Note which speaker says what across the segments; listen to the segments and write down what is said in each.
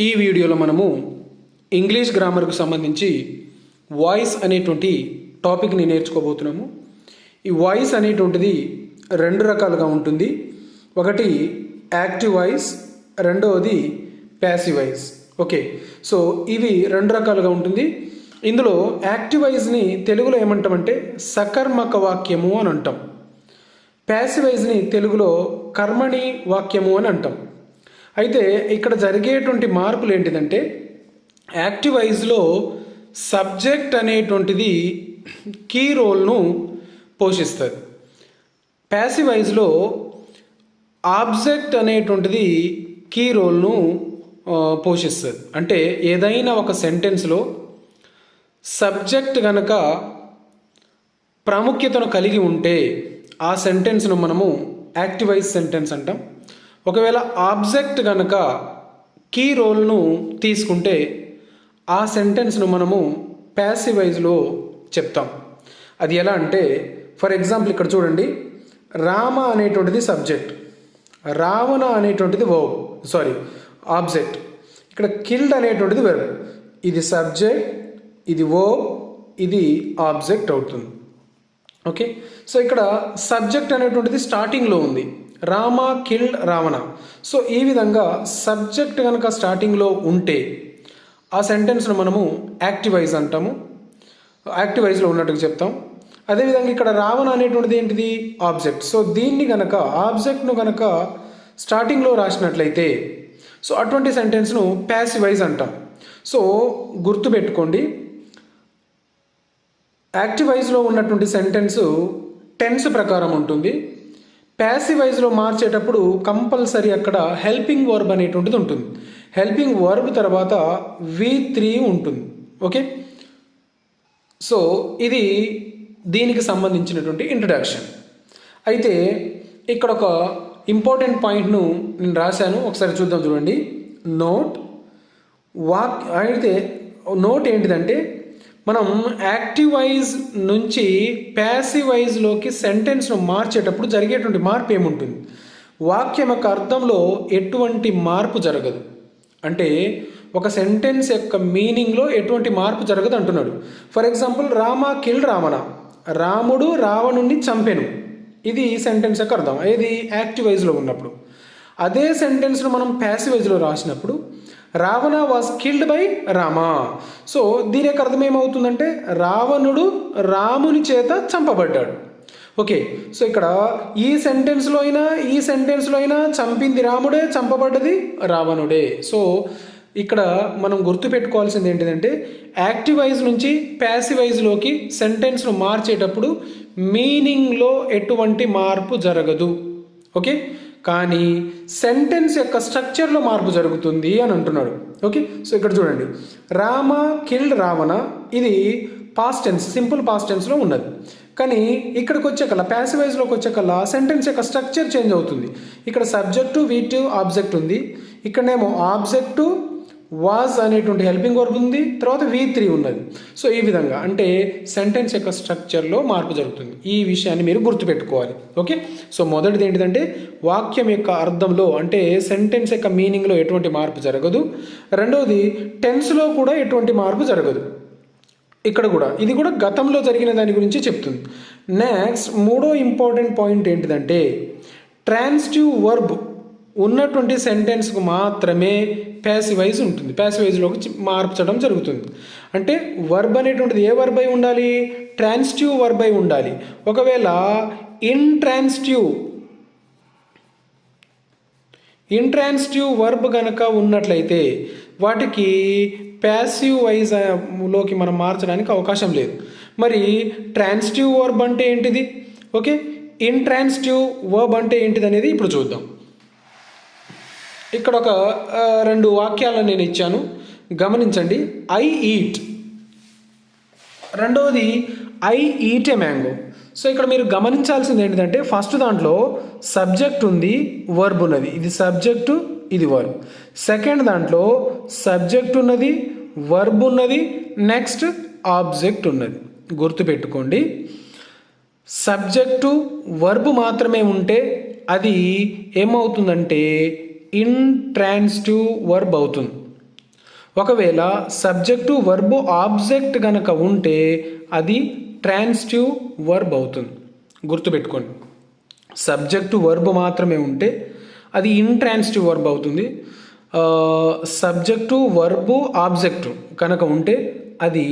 Speaker 1: ఈ వీడియోలో మనము ఇంగ్లీష్ గ్రామర్కు సంబంధించి వాయిస్ అనేటువంటి టాపిక్ని నేర్చుకోబోతున్నాము. ఈ వాయిస్ అనేటువంటిది రెండు రకాలుగా ఉంటుంది. ఒకటి యాక్టివ్ వాయిస్ రెండవది ప్యాసివ్ వాయిస్. ఓకే సో ఇవి రెండు రకాలుగా ఉంటుంది. ఇందులో యాక్టివ్ వాయిస్ని తెలుగులో ఏమంటామంటే సకర్మక వాక్యము అని అంటాం. ప్యాసివైజ్ని తెలుగులో కర్మణి వాక్యము అని అంటాం. అయితే ఇక్కడ జరిగేటువంటి మార్పులు ఏంటిదంటే యాక్టివైజ్లో సబ్జెక్ట్ అనేటువంటిది కీ రోల్ను పోషిస్తుంది. ప్యాసివైజ్లో ఆబ్జెక్ట్ అనేటువంటిది కీ రోల్ను పోషిస్తుంది. అంటే ఏదైనా ఒక సెంటెన్స్లో సబ్జెక్ట్ కనుక ప్రాముఖ్యతను కలిగి ఉంటే ఆ సెంటెన్స్ను మనము యాక్టివైజ్ సెంటెన్స్ అంటాం. ఒకవేళ ఆబ్జెక్ట్ కనుక కీ రోల్ను తీసుకుంటే ఆ సెంటెన్స్ను మనము ప్యాసివైజ్లో చెప్తాం. అది ఎలా అంటే ఫర్ ఎగ్జాంపుల్ ఇక్కడ చూడండి రామ అనేటువంటిది సబ్జెక్ట్ రావణ అనేటువంటిది వర్బ్ సారీ ఆబ్జెక్ట్. ఇక్కడ కిల్డ్ అనేటువంటిది వెర్బ్ ఇది సబ్జెక్ట్ ఇది వర్బ్ ఇది ఆబ్జెక్ట్ అవుతుంది. ఓకే? సో ఇక్కడ సబ్జెక్ట్ అనేటువంటిది స్టార్టింగ్లో ఉంది. రామ కిల్డ్ రావణ. సో ఈ విధంగా సబ్జెక్ట్ కనుక స్టార్టింగ్లో ఉంటే ఆ సెంటెన్స్ను మనము యాక్టివైజ్ అంటాము. యాక్టివైజ్లో ఉన్నట్టుగా చెప్తాం. అదేవిధంగా ఇక్కడ రావణ అనేటువంటిది ఏంటిది? ఆబ్జెక్ట్. సో దీన్ని గనక ఆబ్జెక్ట్ను గనక స్టార్టింగ్లో రాసినట్లయితే సో అటువంటి సెంటెన్స్ను ప్యాసివైజ్ అంటాం. సో గుర్తుపెట్టుకోండి యాక్టివైజ్లో ఉన్నటువంటి సెంటెన్స్ టెన్స్ ప్రకారం ఉంటుంది. ప్యాసివైజ్లో మార్చేటప్పుడు కంపల్సరీ అక్కడ హెల్పింగ్ వర్బ్ అనేటువంటిది ఉంటుంది. హెల్పింగ్ వర్బ్ తర్వాత వి త్రీ ఉంటుంది. ఓకే సో ఇది దీనికి సంబంధించినటువంటి ఇంట్రడక్షన్ అయితే ఇక్కడ ఒక ఇంపార్టెంట్ పాయింట్ను నేను రాశాను. ఒకసారి చూద్దాం చూడండి. నోట్ వాక్ అయితే నోట్ ఏంటిదంటే మనం యాక్టివైజ్ నుంచి ప్యాసివైజ్లోకి సెంటెన్స్ను మార్చేటప్పుడు జరిగేటువంటి మార్పు ఏముంటుంది? వాక్యం యొక్క అర్థంలో ఎటువంటి మార్పు జరగదు. అంటే ఒక సెంటెన్స్ యొక్క మీనింగ్లో ఎటువంటి మార్పు జరగదు అంటున్నాడు. For example Rama kill Ravana. రాముడు రావణుణ్ణి చంపెను. ఇది సెంటెన్స్ యొక్క అర్థం. ఏది? యాక్టివైజ్లో ఉన్నప్పుడు. అదే సెంటెన్స్ను మనం ప్యాసివైజ్లో రాసినప్పుడు Ravana was killed by Rama so దీని యొక్క అర్థం ఏమవుతుందంటే రావణుడు రాముని చేత చంపబడ్డాడు. ఓకే సో ఇక్కడ ఈ సెంటెన్స్లో అయినా ఈ సెంటెన్స్లో అయినా చంపింది రాముడే చంపబడ్డది రావణుడే. సో ఇక్కడ మనం గుర్తుపెట్టుకోవాల్సింది ఏంటిదంటే యాక్టివైజ్ నుంచి ప్యాసివైజ్లోకి సెంటెన్స్ను మార్చేటప్పుడు మీనింగ్లో ఎటువంటి మార్పు జరగదు. ఓకే కానీ సెంటెన్స్ యొక్క స్ట్రక్చర్లో మార్పు జరుగుతుంది అని అంటున్నాడు. ఓకే సో ఇక్కడ చూడండి. రామ కిల్డ్ రావణ ఇది పాస్ట్ టెన్స్ సింపుల్ పాస్ట్ టెన్స్లో ఉన్నది. కానీ ఇక్కడికి వచ్చేకల్లా ప్యాసివైజ్లోకి వచ్చేకల్లా సెంటెన్స్ యొక్క స్ట్రక్చర్ చేంజ్ అవుతుంది. ఇక్కడ సబ్జెక్టు వీటు ఆబ్జెక్ట్ ఉంది. ఇక్కడనేమో ఆబ్జెక్టు వాజ్ అనేటువంటి హెల్పింగ్ వర్బ్ ఉంది తర్వాత వి త్రీ ఉన్నది. సో ఈ విధంగా అంటే సెంటెన్స్ యొక్క స్ట్రక్చర్లో మార్పు జరుగుతుంది. ఈ విషయాన్ని మీరు గుర్తుపెట్టుకోవాలి. ఓకే సో మొదటిది ఏంటిదంటే వాక్యం యొక్క అర్థంలో అంటే సెంటెన్స్ యొక్క మీనింగ్లో ఎటువంటి మార్పు జరగదు. రెండవది టెన్స్లో కూడా ఎటువంటి మార్పు జరగదు. ఇక్కడ కూడా ఇది కూడా గతంలో జరిగిన దాని గురించి చెప్తుంది. నెక్స్ట్ మూడో ఇంపార్టెంట్ పాయింట్ ఏంటిదంటే ట్రాన్స్టివ్ వర్బ్ ఉన్నటువంటి సెంటెన్స్కు మాత్రమే ప్యాసివైజ్ ఉంటుంది. ప్యాసివైజ్లోకి మార్చడం జరుగుతుంది. అంటే వర్బ్ అనేటువంటిది ఏ వర్బ్ అయి ఉండాలి? ట్రాన్స్టివ్ వర్బ్ అయి ఉండాలి. ఒకవేళ ఇంట్రాన్స్టివ్ ఇంట్రాన్స్టివ్ వర్బ్ కనుక ఉన్నట్లయితే వాటికి ప్యాసివ్ వైజ్లోకి మనం మార్చడానికి అవకాశం లేదు. మరి ట్రాన్స్టివ్ వర్బ్ అంటే ఏంటిది? ఓకే? ఇంట్రాన్స్టివ్ వర్బ్ అంటే ఏంటిది అనేది ఇప్పుడు చూద్దాం. ఇక్కడ ఒక రెండు వాక్యాలను నేను ఇచ్చాను. గమనించండి. ఐ ఈట్ రెండవది I eat a mango so ఇక్కడ మీరు గమనించాల్సింది ఏంటంటే ఫస్ట్ దాంట్లో సబ్జెక్ట్ ఉంది వర్బ్ ఉన్నది. ఇది సబ్జెక్టు ఇది వర్బ్ సెకండ్ దాంట్లో సబ్జెక్ట్ ఉన్నది వర్బ్ ఉన్నది నెక్స్ట్ ఆబ్జెక్ట్ ఉన్నది. గుర్తుపెట్టుకోండి. సబ్జెక్టు వర్బ్ మాత్రమే ఉంటే అది ఏమవుతుందంటే ఇంట్రాన్స్టివ్ వర్బ్ అవుతుంది. ఒకవేళ సబ్జెక్టు వర్బు ఆబ్జెక్ట్ కనుక ఉంటే అది ట్రాన్స్టివ్ వర్బ్ అవుతుంది. గుర్తుపెట్టుకోండి. సబ్జెక్టు వర్బ్ మాత్రమే ఉంటే అది ఇంట్రాన్స్టివ్ వర్బ్ అవుతుంది. సబ్జెక్టు వర్బు ఆబ్జెక్టు కనుక ఉంటే అది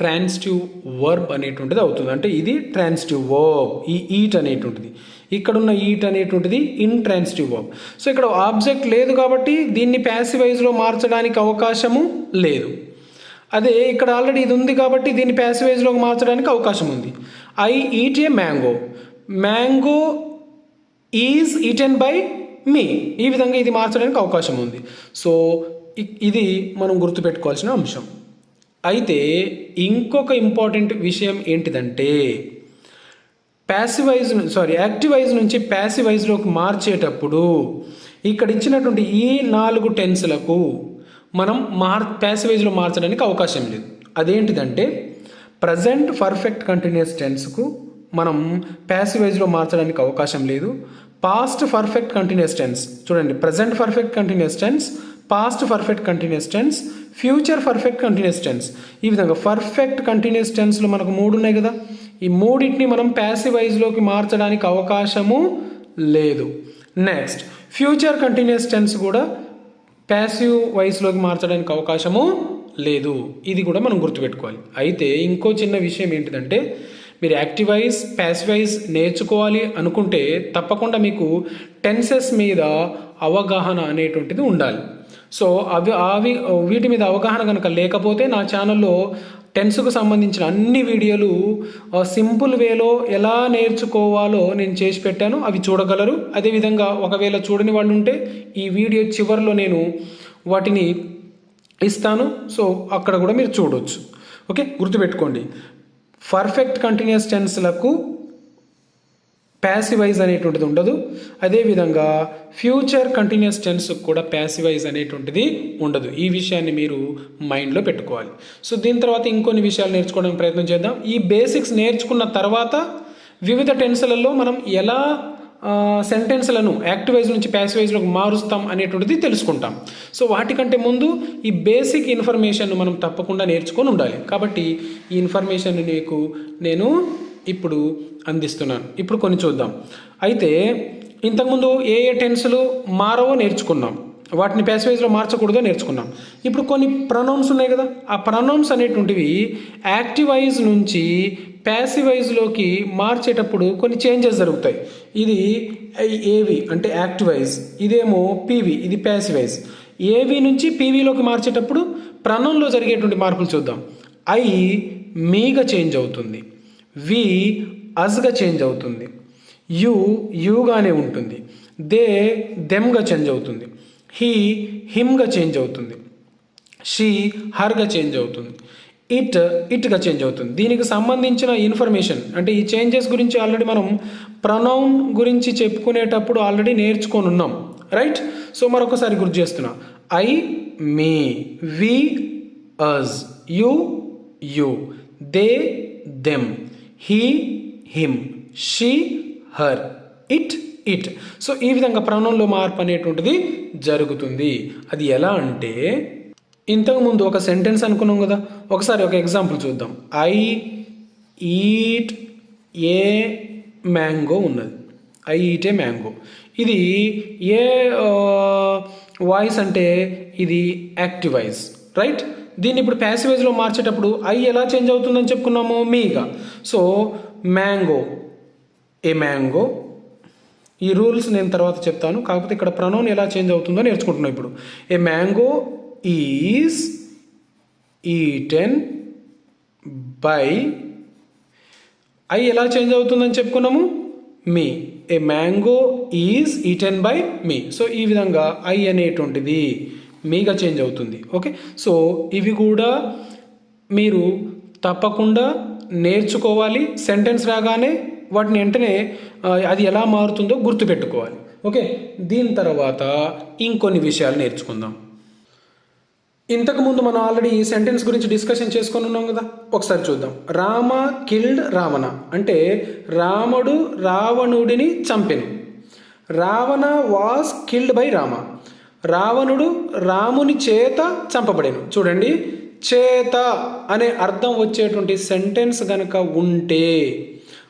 Speaker 1: ట్రాన్స్టివ్ వర్బ్ అనేటువంటిది అవుతుంది. అంటే ఇది ట్రాన్స్టివ్ వర్బ్ ఈ ఈట్ అనేటువంటిది. ఇక్కడ ఉన్న ఈట్ అనేటువంటిది ఇంట్రాన్సిటివ్ వర్బ్ సో ఇక్కడ ఆబ్జెక్ట్ లేదు కాబట్టి దీన్ని ప్యాసివైజ్లో మార్చడానికి అవకాశము లేదు. అదే ఇక్కడ ఆల్రెడీ ఇది ఉంది కాబట్టి దీన్ని ప్యాసివైజ్లోకి మార్చడానికి అవకాశం ఉంది. I eat a mango mango is eaten by me ఈ విధంగా ఇది మార్చడానికి అవకాశం ఉంది. సో ఇది మనం గుర్తుపెట్టుకోవాల్సిన అంశం. అయితే ఇంకొక ఇంపార్టెంట్ విషయం ఏంటిదంటే ప్యాసివైజ్ సారీ యాక్టివైజ్ నుంచి ప్యాసివైజ్లోకి మార్చేటప్పుడు ఇక్కడ ఇచ్చినటువంటి ఈ నాలుగు టెన్స్లకు మనం మార్ ప్యాసివైజ్లో మార్చడానికి అవకాశం లేదు. అదేంటిదంటే ప్రజెంట్ పర్ఫెక్ట్ కంటిన్యూస్ టెన్స్కు మనం ప్యాసివైజ్లో మార్చడానికి అవకాశం లేదు. పాస్ట్ పర్ఫెక్ట్ కంటిన్యూస్ టెన్స్ చూడండి present perfect continuous tense past perfect continuous tense future perfect continuous tense. ఈ విధంగా పర్ఫెక్ట్ కంటిన్యూస్ టెన్స్లో మనకు మూడు ఉన్నాయి కదా. ఈ మూడింటిని మనం ప్యాసివైజ్లోకి మార్చడానికి అవకాశము లేదు. నెక్స్ట్ ఫ్యూచర్ కంటిన్యూస్ టెన్స్ కూడా ప్యాసివ్ వైస్లోకి మార్చడానికి అవకాశము లేదు. ఇది కూడా మనం గుర్తుపెట్టుకోవాలి. అయితే ఇంకో చిన్న విషయం ఏంటిదంటే మీరు యాక్టివైజ్ ప్యాసివైజ్ నేర్చుకోవాలి అనుకుంటే తప్పకుండా మీకు టెన్సెస్ మీద అవగాహన అనేటువంటిది ఉండాలి. సో అవి అవి వీటి మీద అవగాహన కనుక లేకపోతే నా ఛానల్లో టెన్స్కు సంబంధించిన అన్ని వీడియోలు సింపుల్ వేలో ఎలా నేర్చుకోవాలో నేను చేసి పెట్టాను. అవి చూడగలరు. అదేవిధంగా ఒకవేళ చూడని వాళ్ళు ఉంటే ఈ వీడియో చివరిలో నేను వాటిని ఇస్తాను. సో అక్కడ కూడా మీరు చూడొచ్చు. ఓకే? గుర్తుపెట్టుకోండి. పర్ఫెక్ట్ కంటిన్యూస్ టెన్స్లకు ప్యాసివైజ్ అనేటువంటిది ఉండదు. అదేవిధంగా ఫ్యూచర్ కంటిన్యూస్ టెన్స్ కూడా ప్యాసివైజ్ అనేటువంటిది ఉండదు. ఈ విషయాన్ని మీరు మైండ్లో పెట్టుకోవాలి. సో దీని తర్వాత ఇంకొన్ని విషయాలు నేర్చుకోవడానికి ప్రయత్నం చేద్దాం. ఈ బేసిక్స్ నేర్చుకున్న తర్వాత వివిధ టెన్స్లలో మనం ఎలా సెంటెన్స్లను యాక్టివైజ్ నుంచి ప్యాసివైజ్లోకి మారుస్తాం అనేటువంటిది తెలుసుకుంటాం. సో వాటికంటే ముందు ఈ బేసిక్ ఇన్ఫర్మేషన్ మనం తప్పకుండా నేర్చుకొని ఉండాలి. కాబట్టి ఈ ఇన్ఫర్మేషన్ నీకు నేను ఇప్పుడు అందిస్తున్నాను. ఇప్పుడు కొన్ని చూద్దాం. అయితే ఇంతకుముందు ఏ ఏ టెన్స్లు మారవో నేర్చుకున్నాం. వాటిని ప్యాసివైజ్లో మార్చకూడదో నేర్చుకున్నాం. ఇప్పుడు కొన్ని ప్రొనౌన్స్ ఉన్నాయి కదా ఆ ప్రొనౌన్స్ అనేటువంటివి యాక్టివైజ్ నుంచి ప్యాసివైజ్లోకి మార్చేటప్పుడు కొన్ని చేంజెస్ జరుగుతాయి. ఇది ఏవి అంటే యాక్టివైజ్ ఇదేమో పీవి ఇది ప్యాసివైజ్ ఏవి నుంచి పీవీలోకి మార్చేటప్పుడు ప్రొనౌన్లో జరిగేటువంటి మార్పులు చూద్దాం. ఐ మీగా చేంజ్ అవుతుంది. వి అజ్గా చేంజ్ అవుతుంది. యు యూగానే ఉంటుంది. దే దెమ్గా చేంజ్ అవుతుంది. హీ హిమ్గా చేంజ్ అవుతుంది. షీ హర్గా చేంజ్ అవుతుంది. ఇట్ ఇట్గా చేంజ్ అవుతుంది. దీనికి సంబంధించిన ఇన్ఫర్మేషన్ అంటే ఈ చేంజెస్ గురించి ఆల్రెడీ మనం ప్రొనౌన్ గురించి చెప్పుకునేటప్పుడు ఆల్రెడీ నేర్చుకొని ఉన్నాం రైట్? సో మరొకసారి గుర్తు చేస్తున్నా. I me we us you you they them. He him she her it it so ఈ విధంగా ప్రాణంలో మార్పు అనేటువంటిది జరుగుతుంది. అది ఎలా అంటే ఇంతకుముందు ఒక సెంటెన్స్ అనుకున్నాం కదా. ఒకసారి ఒక ఎగ్జాంపుల్ చూద్దాం. ఐ ఈట్ ఏ మ్యాంగో ఉన్నది. ఐ ఈట్ ఏ మ్యాంగో ఇది ఏ వాయిస్ అంటే ఇది యాక్టివైజ్ రైట్ దీన్ని ఇప్పుడు ప్యాసివేజ్లో మార్చేటప్పుడు ఐ ఎలా చేంజ్ అవుతుందని చెప్పుకున్నాము? మీగా. సో మ్యాంగో ఏ మ్యాంగో ఈ రూల్స్ నేను తర్వాత చెప్తాను. కాకపోతే ఇక్కడ ప్రనౌన్ ఎలా చేంజ్ అవుతుందో నేర్చుకుంటున్నాం ఇప్పుడు. A mango is eaten by I ఎలా చేంజ్ అవుతుందని చెప్పుకున్నాము? Me. A mango is eaten by me so ఈ విధంగా ఐ అనేటువంటిది మీగా చేంజ్ అవుతుంది. ఓకే? సో ఇవి కూడా మీరు తప్పకుండా నేర్చుకోవాలి. సెంటెన్స్ రాగానే వాటిని వెంటనే అది ఎలా మారుతుందో గుర్తుపెట్టుకోవాలి. ఓకే? దీని తర్వాత ఇంకొన్ని విషయాలు నేర్చుకుందాం. ఇంతకుముందు మనం ఆల్రెడీ ఈ సెంటెన్స్ గురించి డిస్కషన్ చేసుకొని ఉన్నాం కదా? ఒకసారి చూద్దాం. రామ కిల్డ్ రావణ అంటే రాముడు రావణుడిని చంపెను. Ravana was killed by Rama. రావణుడు రాముని చేత చంపబడేను. చూడండి చేత అనే అర్థం వచ్చేటువంటి సెంటెన్స్ గనక ఉంటే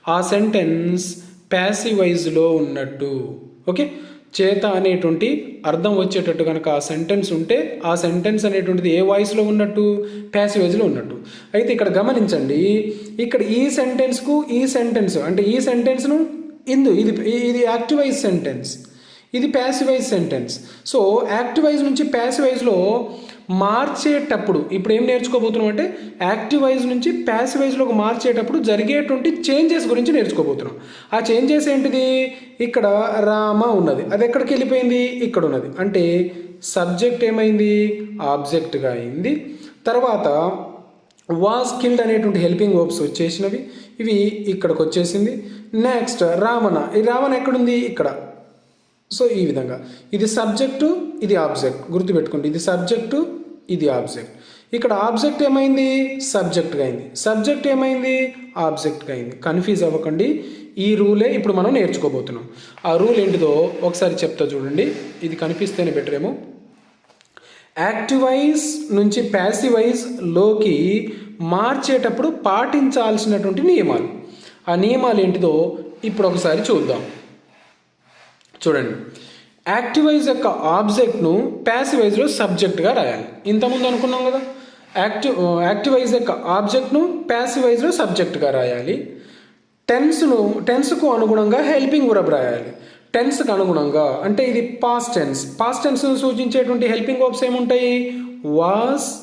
Speaker 1: ఆ సెంటెన్స్ ప్యాసివైజ్లో ఉన్నట్టు. ఓకే? చేత అనేటువంటి అర్థం వచ్చేటట్టు కనుక ఆ సెంటెన్స్ ఉంటే ఆ సెంటెన్స్ అనేటువంటిది ఏ వాయిస్లో ఉన్నట్టు? ప్యాసివైజ్లో ఉన్నట్టు. అయితే ఇక్కడ గమనించండి ఇక్కడ ఈ సెంటెన్స్కు ఈ సెంటెన్స్ అంటే ఈ సెంటెన్స్ను ఇందు ఇది ఇది యాక్టివైజ్ సెంటెన్స్ ఇది ప్యాసివైజ్ సెంటెన్స్ సో యాక్టివైజ్ నుంచి ప్యాసివైజ్లో మార్చేటప్పుడు ఇప్పుడు ఏం నేర్చుకోబోతున్నాం అంటే యాక్టివైజ్ నుంచి ప్యాసివైజ్లోకి మార్చేటప్పుడు జరిగేటువంటి చేంజెస్ గురించి నేర్చుకోబోతున్నాం. ఆ చేంజెస్ ఏంటిది? ఇక్కడ రామ ఉన్నది. అది ఎక్కడికి వెళ్ళిపోయింది? ఇక్కడ ఉన్నది. అంటే సబ్జెక్ట్ ఏమైంది? ఆబ్జెక్ట్గా అయింది. తర్వాత వాస్ కిల్డ్ అనేటువంటి హెల్పింగ్ వర్బ్స్ వచ్చేసినవి. ఇవి ఇక్కడికి వచ్చేసింది. నెక్స్ట్ రావణ. ఈ రావణ ఎక్కడుంది? ఇక్కడ. సో ఈ విధంగా. ఇది సబ్జెక్టు ఇది ఆబ్జెక్ట్ గుర్తుపెట్టుకోండి ఇది సబ్జెక్టు ఇది ఆబ్జెక్ట్ ఇక్కడ ఆబ్జెక్ట్ ఏమైంది? సబ్జెక్ట్గా అయింది. సబ్జెక్ట్ ఏమైంది? ఆబ్జెక్ట్గా అయింది. కన్ఫ్యూజ్ అవ్వకండి. ఈ రూలే ఇప్పుడు మనం నేర్చుకోబోతున్నాం. ఆ రూల్ ఏంటిదో ఒకసారి చెప్తా చూడండి. ఇది కనిపిస్తేనే బెటర్ ఏమో. యాక్టివైజ్ నుంచి ప్యాసివైజ్లోకి మార్చేటప్పుడు పాటించాల్సినటువంటి నియమాలు. ఆ నియమాలు ఏంటిదో ఇప్పుడు ఒకసారి చూద్దాం. చూడండి. యాక్టివైజ్ యొక్క ఆబ్జెక్ట్ను ప్యాసివైజ్లో సబ్జెక్ట్గా రాయాలి. ఇంతకుముందు అనుకున్నాం కదా? యాక్టివ్ యాక్టివైజ్ యొక్క ఆబ్జెక్ట్ను ప్యాసివైజ్లో సబ్జెక్ట్గా రాయాలి. టెన్స్ను టెన్స్కు అనుగుణంగా హెల్పింగ్ వర్బ్ రాయాలి. టెన్స్కి అనుగుణంగా అంటే ఇది పాస్ట్ టెన్స్. పాస్ట్ టెన్స్ను సూచించేటువంటి హెల్పింగ్ వర్బ్స్ ఏముంటాయి? వాస్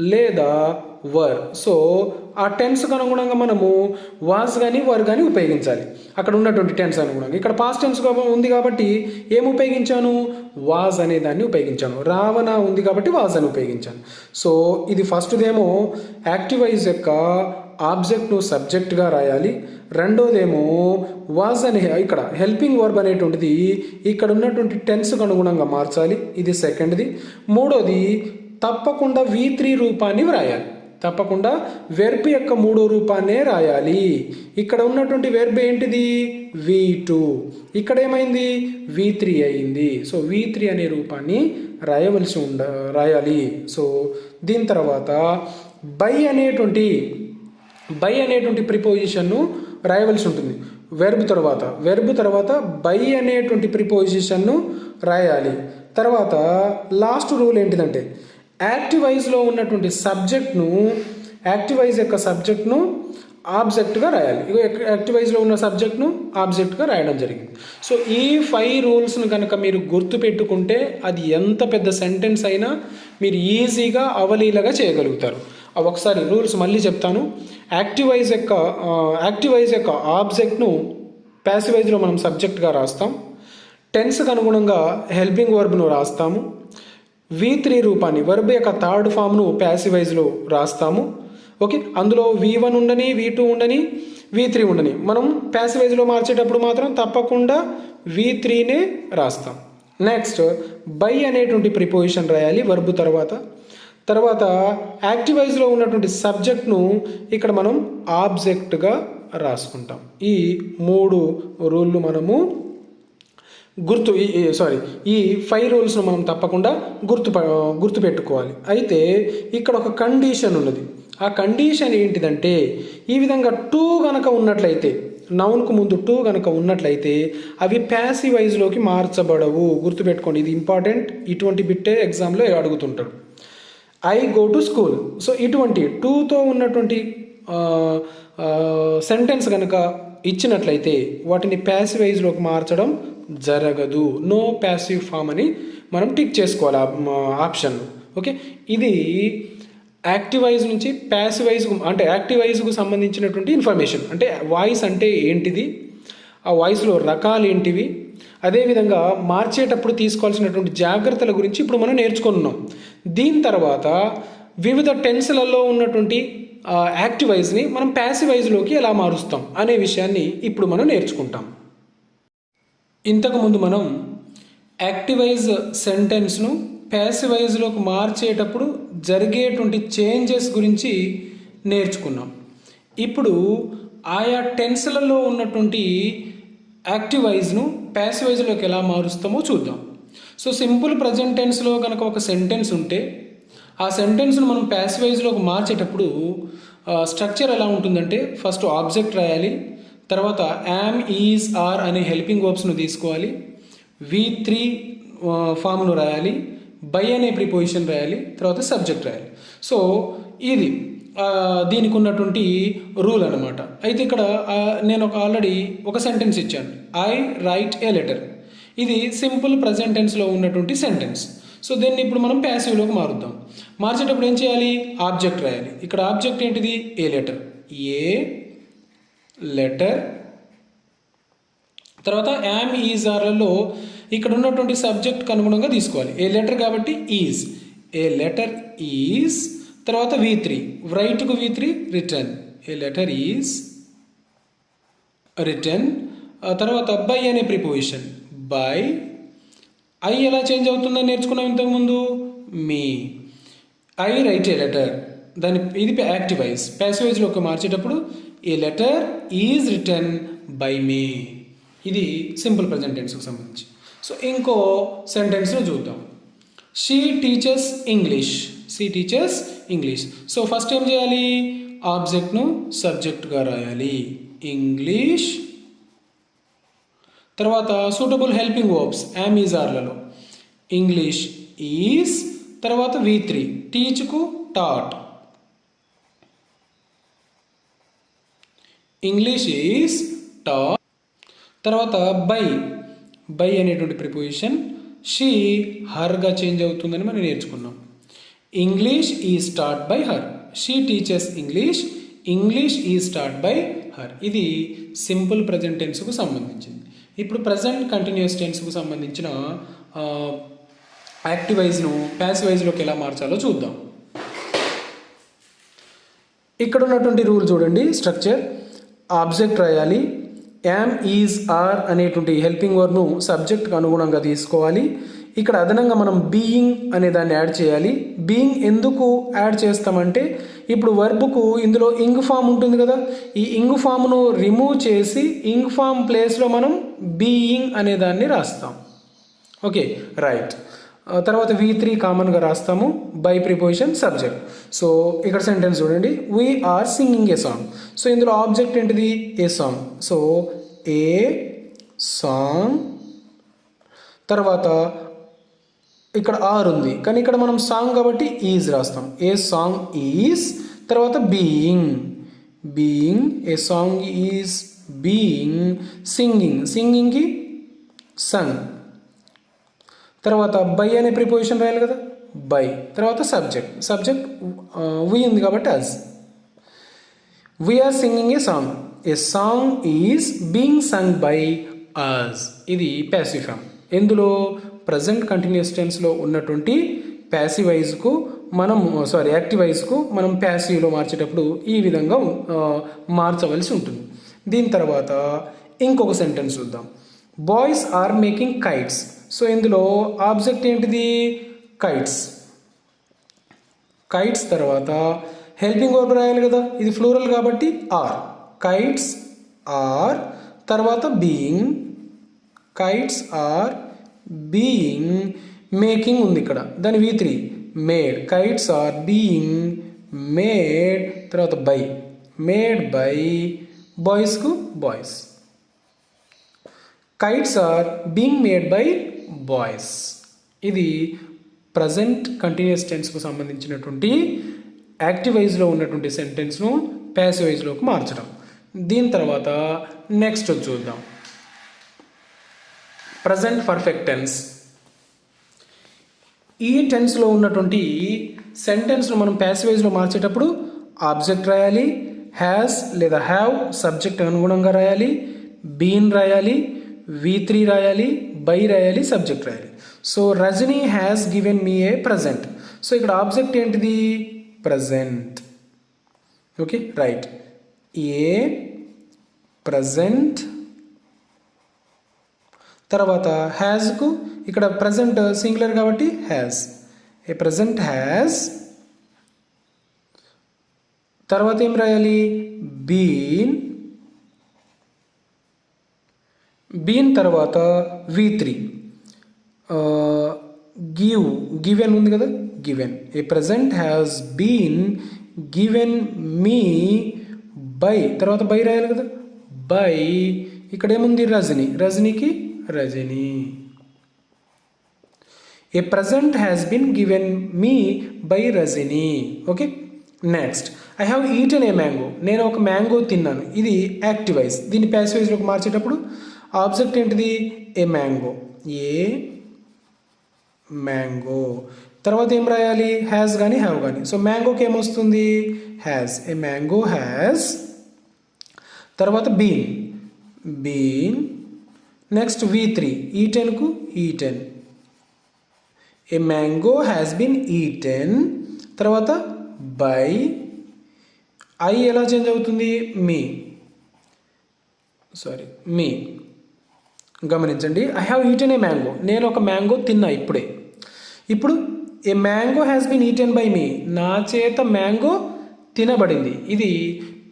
Speaker 1: లేదా వర్. సో ఆ టెన్స్కి అనుగుణంగా మనము వాజ్ కానీ వర్ కానీ ఉపయోగించాలి. అక్కడ ఉన్నటువంటి టెన్స్ అనుగుణంగా. ఇక్కడ పాస్ట్ టెన్స్ ఉంది కాబట్టి ఏం ఉపయోగించాను? వాజ్ అనే దాన్ని ఉపయోగించాను. రావణ ఉంది కాబట్టి వాజ్ అని ఉపయోగించాను. సో ఇది ఫస్ట్దేమో యాక్టివైజ్ యొక్క ఆబ్జెక్ట్ను సబ్జెక్ట్గా రాయాలి. రెండోదేమో వాజ్ అనే ఇక్కడ హెల్పింగ్ వర్బ్ అనేటువంటిది ఇక్కడ ఉన్నటువంటి టెన్స్కి అనుగుణంగా మార్చాలి. ఇది సెకండ్ది మూడోది తప్పకుండా వి త్రీ రూపాన్ని వ్రాయాలి. తప్పకుండా వెర్బ్ యొక్క మూడో రూపాన్నే రాయాలి. ఇక్కడ ఉన్నటువంటి వెర్బ్ ఏంటిది? వి టూ ఇక్కడ ఏమైంది? వి త్రీ అయింది. సో వి త్రీ అనే రూపాన్ని రాయవలసి ఉండ రాయాలి. సో దీని తర్వాత బై అనేటువంటి బై అనేటువంటి ప్రిపోజిషన్ను రాయవలసి ఉంటుంది. వెర్బ్ తర్వాత వెర్బ్ తర్వాత బై అనేటువంటి ప్రిపోజిషన్ను రాయాలి. తర్వాత లాస్ట్ రూల్ ఏంటిదంటే యాక్టివైజ్లో ఉన్నటువంటి సబ్జెక్ట్ను యాక్టివైజ్ యొక్క సబ్జెక్ట్ను ఆబ్జెక్ట్గా రాయాలి. ఇక యాక్టివైజ్లో ఉన్న సబ్జెక్ట్ను ఆబ్జెక్ట్గా రాయడం జరిగింది. సో ఈ ఫైవ్ రూల్స్ను కనుక మీరు గుర్తుపెట్టుకుంటే అది ఎంత పెద్ద సెంటెన్స్ అయినా మీరు ఈజీగా అవలీలగా చేయగలుగుతారు. ఒకసారి రూల్స్ మళ్ళీ చెప్తాను. యాక్టివైజ్ యొక్క యాక్టివైజ్ యొక్క ఆబ్జెక్ట్ను ప్యాసివైజ్లో మనం సబ్జెక్ట్గా రాస్తాం. టెన్స్కి అనుగుణంగా హెల్పింగ్ వర్బ్ను రాస్తాము. వి త్రీ రూపాన్ని వర్బ్ యొక్క థర్డ్ ఫామ్ను ప్యాసివైజ్లో రాస్తాము. ఓకే అందులో వి వన్ ఉండని వి టూ ఉండని వి త్రీ ఉండని. మనం ప్యాసివైజ్లో మార్చేటప్పుడు మాత్రం తప్పకుండా వి త్రీనే రాస్తాం. నెక్స్ట్ బై అనేటువంటి ప్రిపోజిషన్ రాయాలి వర్బ్ తర్వాత. తర్వాత యాక్టివైజ్లో ఉన్నటువంటి సబ్జెక్ట్ను ఇక్కడ మనం ఆబ్జెక్ట్గా రాసుకుంటాం. ఈ మూడు రూళ్ళు మనము గుర్తు సారీ ఈ ఫైవ్ రూల్స్ను మనం తప్పకుండా గుర్తు గుర్తుపెట్టుకోవాలి అయితే ఇక్కడ ఒక కండిషన్ ఉన్నది. ఆ కండిషన్ ఏంటిదంటే ఈ విధంగా టూ కనుక ఉన్నట్లయితే నౌన్కు ముందు టూ కనుక ఉన్నట్లయితే అవి ప్యాసివైజ్లోకి మార్చబడవు. గుర్తుపెట్టుకోండి ఇది ఇంపార్టెంట్ ఇటువంటి బిట్టే ఎగ్జామ్లో అడుగుతుంటాడు. I go to school so ఇటువంటి టూతో ఉన్నటువంటి సెంటెన్స్ కనుక ఇచ్చినట్లయితే వాటిని ప్యాసివైజ్లోకి మార్చడం జరగదు. నో ప్యాసివ్ ఫామ్ అని మనం టిక్ చేసుకోవాలి ఆప్షన్ ఓకే ఇది యాక్టివైజ్ నుంచి ప్యాసివైజ్ అంటే యాక్టివైజ్కు సంబంధించినటువంటి ఇన్ఫర్మేషన్ అంటే వాయిస్ అంటే ఏంటిది? ఆ వాయిస్లో రకాలు ఏంటివి? అదేవిధంగా మార్చేటప్పుడు తీసుకోవాల్సినటువంటి జాగ్రత్తల గురించి ఇప్పుడు మనం నేర్చుకున్నాం దీని తర్వాత వివిధ టెన్స్లలో ఉన్నటువంటి యాక్టివైజ్ని మనం ప్యాసివైజ్లోకి ఎలా మారుస్తాం అనే విషయాన్ని ఇప్పుడు మనం నేర్చుకుంటాం. ఇంతకుముందు మనం యాక్టివైజ్ సెంటెన్స్ను ప్యాసివైజ్లోకి మార్చేటప్పుడు జరిగేటువంటి చేంజెస్ గురించి నేర్చుకున్నాం. ఇప్పుడు ఆయా టెన్స్లలో ఉన్నటువంటి యాక్టివైజ్ను ప్యాసివైజ్లోకి ఎలా మారుస్తామో చూద్దాం. సో సింపుల్ ప్రజెంట్ టెన్స్లో కనుక ఒక సెంటెన్స్ ఉంటే ఆ సెంటెన్స్ను మనం ప్యాసివైజ్లోకి మార్చేటప్పుడు స్ట్రక్చర్ ఎలా ఉంటుందంటే ఫస్ట్ ఆబ్జెక్ట్ రాయాలి తర్వాత యామ్ ఈజ్ ఆర్ అనే హెల్పింగ్ వర్బ్స్ను తీసుకోవాలి. వి త్రీ ఫామ్ను రాయాలి. బై అనే ప్రిపోజిషన్ రాయాలి. తర్వాత సబ్జెక్ట్ రాయాలి. సో ఇది దీనికి ఉన్నటువంటి రూల్ అనమాట అయితే ఇక్కడ నేను ఒక ఆల్రెడీ ఒక సెంటెన్స్ ఇచ్చాను. ఐ రైట్ ఏ లెటర్ ఇది సింపుల్ ప్రజెంట్ టెన్స్లో ఉన్నటువంటి సెంటెన్స్ సో దీన్ని ఇప్పుడు మనం ప్యాసివ్లోకి మారుద్దాం. మార్చేటప్పుడు ఏం చేయాలి? ఆబ్జెక్ట్ రాయాలి. ఇక్కడ ఆబ్జెక్ట్ ఏంటిది? A letter a letter. తర్వాత యామ్ ఈజ్ ఆర్లలో ఇక్కడ ఉన్నటువంటి సబ్జెక్ట్ అనుగుణంగా తీసుకోవాలి. ఏ లెటర్ కాబట్టి ఈజ్ ఏ లెటర్ ఈజ్ తర్వాత V three రైట్కు V three return a letter is return తర్వాత బై అనే ప్రిపోజిషన్ బై ఐ ఎలా చేంజ్ అవుతుందని నేర్చుకున్నాం ఇంతకుముందు? Me I write a letter దాని ఇది యాక్టివైజ్ ప్యాసివైజ్లోకి మార్చేటప్పుడు a letter is return by me ఇది సింపుల్ ప్రజెంట్ టెన్స్కి సంబంధించి. సో ఇంకో సెంటెన్స్ను చూద్దాం. She teachers English she teachers English so first ఏం చేయాలి? ఆబ్జెక్ట్ను సబ్జెక్ట్గా రాయాలి. ఇంగ్లీష్ తర్వాత సూటబుల్ హెల్పింగ్ వర్బ్స్ యామీజార్లలో ఆర్లలో ఇంగ్లీష్ ఈజ్ తర్వాత వి త్రీ టీచ్కు టాట్ ఇంగ్లీష్ ఈజ్ టాప్ తర్వాత బై. బై అనేటువంటి ప్రిపోజిషన్ షీ హర్గా చేంజ్ అవుతుందని మనం నేర్చుకున్నాం. ఇంగ్లీష్ ఈ start by her she teachers English English ఈ స్టార్ట్ బై హర్ ఇది సింపుల్ ప్రజెంట్ టెన్స్కు సంబంధించింది. ఇప్పుడు ప్రజెంట్ కంటిన్యూస్ టెన్స్కు సంబంధించిన యాక్టివైజ్ను ప్యాసివైజ్లోకి ఎలా మార్చాలో చూద్దాం. ఇక్కడ ఉన్నటువంటి రూల్ చూడండి స్ట్రక్చర్ ఆబ్జెక్ట్ రాయాలి. యామ్ ఈజ్ ఆర్ అనేటువంటి హెల్పింగ్ వర్డ్ను సబ్జెక్ట్కి అనుగుణంగా తీసుకోవాలి. ఇక్కడ అదనంగా మనం బీయింగ్ అనే దాన్ని యాడ్ చేయాలి. బీయింగ్ ఎందుకు యాడ్ చేస్తామంటే ఇప్పుడు వర్బుకు ఇందులో ఇంగ్ ఫామ్ ఉంటుంది కదా. ఈ ఇంగ్ ఫామ్ను రిమూవ్ చేసి ఇంగ్ ఫామ్ ప్లేస్లో మనం బీయింగ్ అనే దాన్ని రాస్తాం. ఓకే రైట్ తర్వాత వి త్రీ కామన్గా రాస్తాము బై ప్రిపోజిషన్ సబ్జెక్ట్ సో ఇక్కడ సెంటెన్స్ చూడండి. We are singing a song so ఇందులో ఆబ్జెక్ట్ ఏంటిది? A song so a song తర్వాత ఇక్కడ ఆర్ ఉంది. కానీ ఇక్కడ మనం సాంగ్ కాబట్టి ఈజ్ రాస్తాం. ఏ సాంగ్ ఈజ్ తర్వాత being being a song is being singing సింగింగ్కి sung తర్వాత బై అనే ప్రిపోజిషన్ రాయాలి కదా? బై. తర్వాత సబ్జెక్ట్. సబ్జెక్ట్ వి ఉంది కాబట్టి us we are singing a song a song is being sung by us ఇది ప్యాసిఫామ్ ఎందులో ప్రజెంట్ కంటిన్యూస్ టెన్స్లో ఉన్నటువంటి ప్యాసివైజ్కు మనం సారీ యాక్టివైజ్కు మనం ప్యాసివ్లో మార్చేటప్పుడు ఈ విధంగా మార్చవలసి ఉంటుంది. దీని తర్వాత ఇంకొక సెంటెన్స్ చూద్దాం. Boys are making kites so ఇందులో ఆబ్జెక్ట్ ఏంటిది? కైట్స్ కైట్స్ తర్వాత హెల్పింగ్ వర్బ్ రాయాలి కదా? ఇది ఫ్లోరల్ కాబట్టి ఆర్ కైట్స్ ఆర్ తర్వాత being kites are being making ఉంది ఇక్కడ. దాని V three made kites are being made తర్వాత by made by బాయ్స్కు boys kites are being made by boys ఇది ప్రజెంట్ కంటిన్యూస్ టెన్స్కు సంబంధించినటువంటి యాక్టివైజ్లో ఉన్నటువంటి సెంటెన్స్ను ప్యాసివైజ్లోకి మార్చడం. దీని తర్వాత నెక్స్ట్ చూద్దాం. ప్రజెంట్ పర్ఫెక్ట్ టెన్స్ ఈ టెన్స్లో ఉన్నటువంటి సెంటెన్స్ను మనం ప్యాసివైజ్లో మార్చేటప్పుడు ఆబ్జెక్ట్ రాయాలి హ్యాస్ లేదా హ్యావ్ సబ్జెక్ట్ అనుగుణంగా రాయాలి బీన్ రాయాలి వి త్రీ రాయాలి బై రాయాలి సబ్జెక్ట్ రాయాలి so Rajani has given me a present so ఇక్కడ ఆబ్జెక్ట్ ఏంటిది? Present okay right a present తర్వాత హ్యాజ్కు ఇక్కడ ప్రజెంట్ సింగులర్ కాబట్టి హ్యాజ్ ఏ ప్రజెంట్ హ్యాజ్ తర్వాత ఏం రాయాలి? బీన్ బీన్ తర్వాత వి త్రీ. గివ్ గివెన్ ఉంది కదా? Given. A present has been given me by తర్వాత బై రాయాలి కదా? బై ఇక్కడ ఏముంది Rajani. రజనీకి? Rajani. A present has been given me by Rajani. Okay next I have eaten a mango నేను ఒక మ్యాంగో తిన్నాను. ఇది యాక్టివైజ్ దీన్ని ప్యాసివైజ్లోకి మార్చేటప్పుడు ఆబ్జెక్ట్ ఏంటిది? A mango. A mango. తర్వాత ఏం రాయాలి? హ్యాస్ కానీ హ్యావ్ కానీ సో మ్యాంగోకి ఏమొస్తుంది హ్యాస్ ఏ మ్యాంగో హ్యాస్ తర్వాత been. Been. Next V three. ఈ టెన్కు eaten a mango has been eaten తర్వాత బై. ఐ ఎలా చేంజ్ అవుతుంది? మీ. Sorry me. గమనించండి. I have eaten a mango నేను ఒక మ్యాంగో తిన్నా ఇప్పుడే. ఇప్పుడు a mango has been eaten by me నా చేత మ్యాంగో తినబడింది. ఇది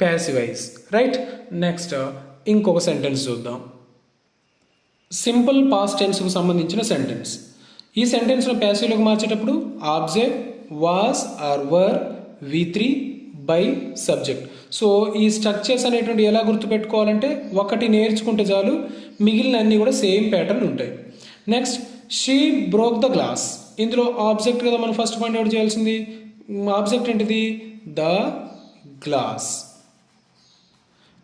Speaker 1: ప్యాసివైజ్ రైట్ నెక్స్ట్ ఇంకొక సెంటెన్స్ చూద్దాం. సింపుల్ పాస్ట్ టెన్స్కు సంబంధించిన సెంటెన్స్ ఈ సెంటెన్స్ను ప్యాసివ్లోకి మార్చేటప్పుడు object was or were V three by subject so ఈ స్ట్రక్చర్స్ అనేటువంటి ఎలా గుర్తుపెట్టుకోవాలంటే ఒకటి నేర్చుకుంటే చాలు మిగిలిన అన్నీ కూడా సేమ్ ప్యాటర్న్ ఉంటాయి. Next she broke the glass ఇందులో ఆబ్జెక్ట్ కదా మనం ఫస్ట్ పాయింట్ అవుట్ చేయాల్సింది? ఆబ్జెక్ట్ ఏంటిది? The glass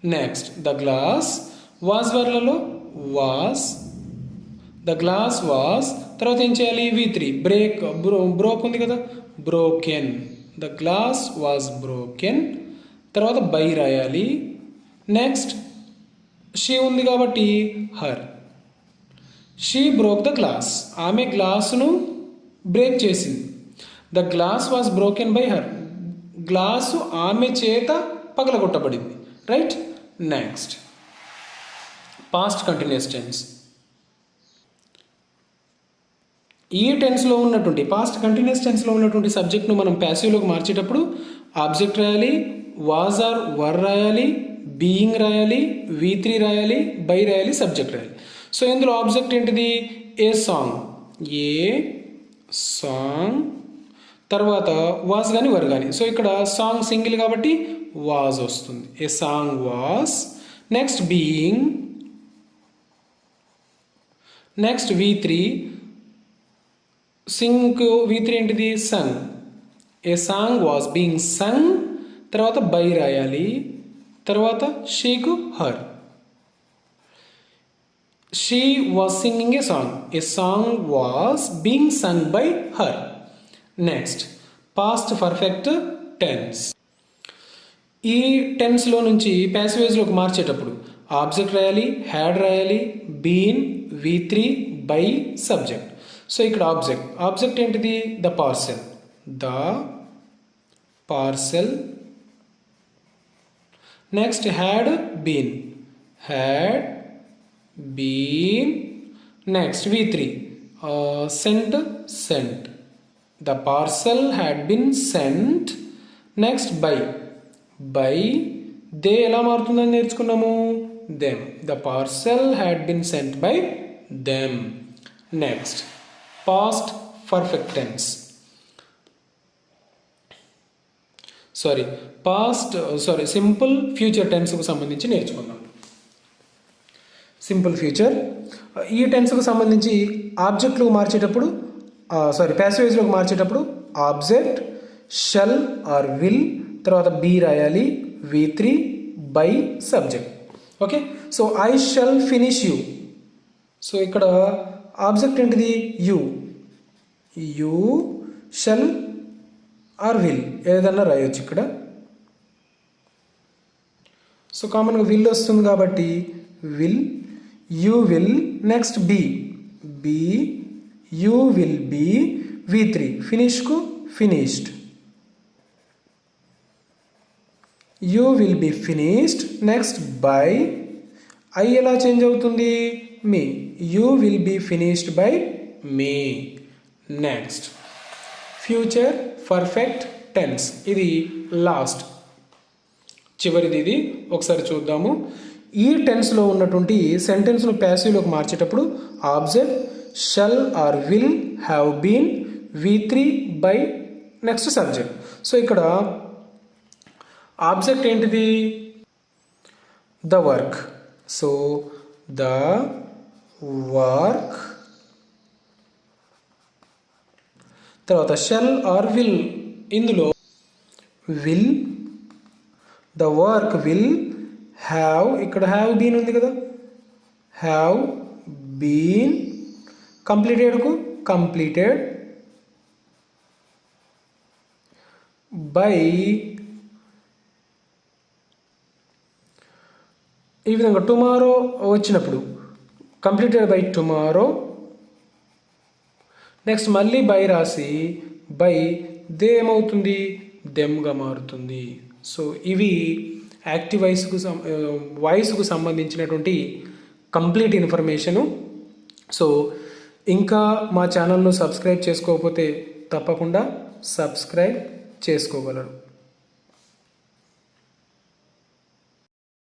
Speaker 1: next the glass was వర్లలో was the glass was తర్వాత ఏం చేయాలి? V three break bro broke ఉంది కదా? Broken the glass was broken తర్వాత బై రాయాలి. నెక్స్ట్ షీ ఉంది కాబట్టి her. She broke the glass. ఆమె గ్లాసును బ్రేక్ చేసింది. The glass was broken by her. Glass ఆమె చేత పగలగొట్టబడింది. Right? Next. Past continuous tense. ఈ టెన్స్లో ఉన్నటువంటి పాస్ట్ కంటిన్యూస్ టెన్స్లో ఉన్నటువంటి సబ్జెక్ట్ను మనం ప్యాసివ్లోకి మార్చేటప్పుడు ఆబ్జెక్ట్ రాయాలి వాజ్ ఆర్ వర్ రాయాలి బీయింగ్ రాయాలి వి త్రీ రాయాలి బై రాయాలి సబ్జెక్ట్ రాయాలి. సో ఇందులో ఆబ్జెక్ట్ ఏంటిది? ఏ సాంగ్ ఏ సాంగ్ తర్వాత వాజ్ కానీ వర్ కానీ సో ఇక్కడ సాంగ్ సింగిల్ కాబట్టి వాజ్ వస్తుంది. A song was next being next V three sing V three ఏంటిది? Sung a song was being sung తర్వాత బై రాయాలి. తర్వాత షీకు her. She was singing a song. A song was being sung by her. Next past perfect tense. ఈ టెన్స్లో నుంచి ప్యాసివేజ్లోకి మార్చేటప్పుడు object రాయాలి హ్యాడ్ రాయాలి been V three by subject. So ఇక్కడ ఆబ్జెక్ట్. ఆబ్జెక్ట్ ఏంటిది? The parcel. The parcel next had been had been next V three sent sent the parcel had been sent next by by they ఎలా మారుతుందని నేర్చుకున్నాము? Them the parcel had been sent by them next past perfect tense sorry past sorry simple future టెన్స్కు సంబంధించి నేర్చుకుందాం. Simple future ఈ టెన్స్కు సంబంధించి ఆబ్జెక్ట్లు మార్చేటప్పుడు సారీ ప్యాసేజ్లోకి మార్చేటప్పుడు ఆబ్జెక్ట్ షల్ ఆర్ విల్ తర్వాత బీ రాయాలి V three by subject okay so I shall finish you so ఇక్కడ ఆబ్జెక్ట్ ఏంటిది? You you shall or will ఏదన్నా రాయొచ్చు ఇక్కడ. సో కామన్గా విల్ వస్తుంది కాబట్టి will you will next be be you will be V three ఫినిష్కు finished you will be finished next by I ఎలా change అవుతుంది? Me you will be finished by me next future perfect tense ఇది last చివరిది ఇది. ఒకసారి చూద్దాము. ఈ టెన్స్లో ఉన్నటువంటి సెంటెన్స్ను ప్యాసివ్లోకి మార్చేటప్పుడు object shall or will have been V three by next subject so ఇక్కడ ఆబ్జెక్ట్ ఏంటిది? The work so the work తర్వాత షెల్ ఆర్ విల్ ఇందులో will the work will have ఇక్కడ హ్యావ్ బీన్ ఉంది కదా? హ్యావ్ బీన్ కంప్లీటెడ్కు కంప్లీటెడ్ బై ఈ విధంగా టుమారో వచ్చినప్పుడు కంప్లీటెడ్ బై టుమారో నెక్స్ట్ మళ్ళీ బై రాసి బై దే ఏమవుతుంది దెమ్గా మారుతుంది. సో ఇవి యాక్టివ్ వాయిస్కు వాయిస్కు సంబంధించినటువంటి కంప్లీట్ ఇన్ఫర్మేషను. సో ఇంకా మా ఛానల్ను సబ్స్క్రైబ్ చేసుకోకపోతే తప్పకుండా సబ్స్క్రైబ్ చేసుకోగలరు.